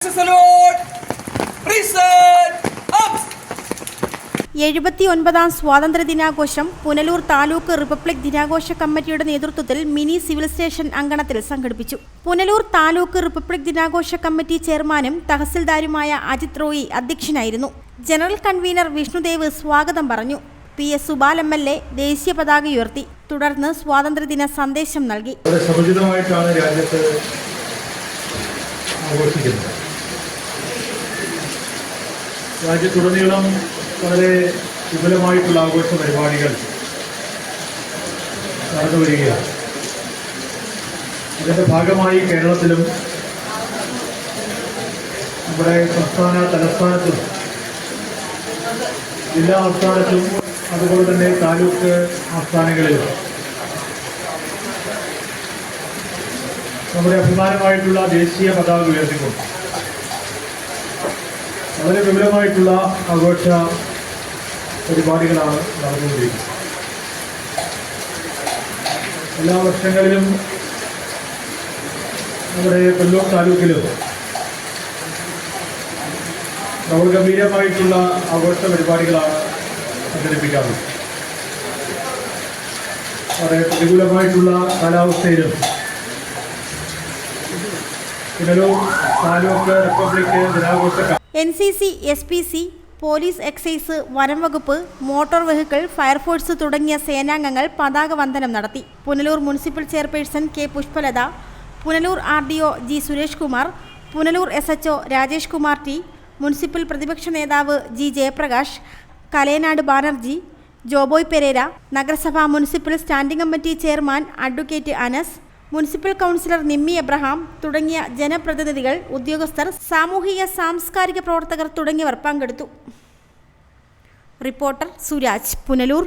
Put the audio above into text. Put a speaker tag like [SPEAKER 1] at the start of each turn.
[SPEAKER 1] Salute! Reset! Up!
[SPEAKER 2] എഴുപത്തി ഒൻപതാം സ്വാതന്ത്ര്യ ദിനാഘോഷം പുനലൂർ താലൂക്ക് റിപ്പബ്ലിക് ദിനാഘോഷ കമ്മിറ്റിയുടെ നേതൃത്വത്തിൽ മിനി സിവിൽ സ്റ്റേഷൻ അങ്കണത്തിൽ സംഘടിപ്പിച്ചു പുനലൂർ താലൂക്ക് റിപ്പബ്ലിക് ദിനാഘോഷ കമ്മിറ്റി ചെയർമാനും തഹസിൽദാരുമായ അജിത് റോയി അധ്യക്ഷനായിരുന്നു ജനറൽ കൺവീനർ വിഷ്ണുദേവ് സ്വാഗതം പറഞ്ഞു P S Subal M L A ദേശീയ പതാക ഉയർത്തി തുടർന്ന് സ്വാതന്ത്ര്യദിന സന്ദേശം നൽകി
[SPEAKER 3] വളരെ സമുചിതമായിട്ടാണ് രാജ്യത്ത് ആഘോഷിക്കുന്നത് രാജ്യത്തുടനീളം വളരെ വിപുലമായിട്ടുള്ള ആഘോഷ പരിപാടികൾ നടന്നു വരികയാണ്. ഇതിന്റെ ഭാഗമായി കേരളത്തിലും നമ്മുടെ സംസ്ഥാന തലസ്ഥാനത്തും ജില്ലാ ആസ്ഥാനത്തും അതുപോലെ തന്നെ താലൂക്ക് ആസ്ഥാനങ്ങളിലും നമ്മുടെ അഭിമാനമായിട്ടുള്ള ദേശീയ പതാക ഉയർത്തിക്കൊണ്ട്. വളരെ വിപുലമായിട്ടുള്ള ആഘോഷ പരിപാടികളാണ് നടന്നുകൊണ്ടിരിക്കുന്നത്. എല്ലാ വർഷങ്ങളിലും നമ്മുടെ കൊല്ലൂർ താലൂക്കിലും വളരെ ഗംഭീരമായിട്ടുള്ള ആഘോഷ പരിപാടികളാണ് സംഘടിപ്പിക്കാറുള്ളത്. വളരെ പ്രതികൂലമായിട്ടുള്ള കാലാവസ്ഥയിലും പുനലൂർ താലൂക്ക് റിപ്പബ്ലിക് ദിനാഘോഷ ക-
[SPEAKER 2] N C C S P C police excise വനം വകുപ്പ് മോട്ടോർ വെഹിക്കിൾ ഫയർഫോഴ്സ് തുടങ്ങിയ സേനാംഗങ്ങൾ പതാക വന്ദനം നടത്തി. Punalur municipal chairperson K Pushpalatha Punalur R D O G Suresh Kumar Punalur S H O Rajesh Kumar T municipal പ്രതിപക്ഷ നേതാവ് G Jayaprakash Kalayanad Banerjee Joboy Pereira നഗരസഭാ municipal standing committee chairman advocate Anas municipal councillor Nimmi Abraham തുടങ്ങിയ ജനപ്രതിനിധികൾ ഉദ്യോഗസ്ഥർ സാമൂഹിക സാംസ്കാരിക പ്രവർത്തകർ തുടങ്ങിയവർ പങ്കെടുത്തു. റിപ്പോർട്ടർ സുരാജ് പുനലൂർ.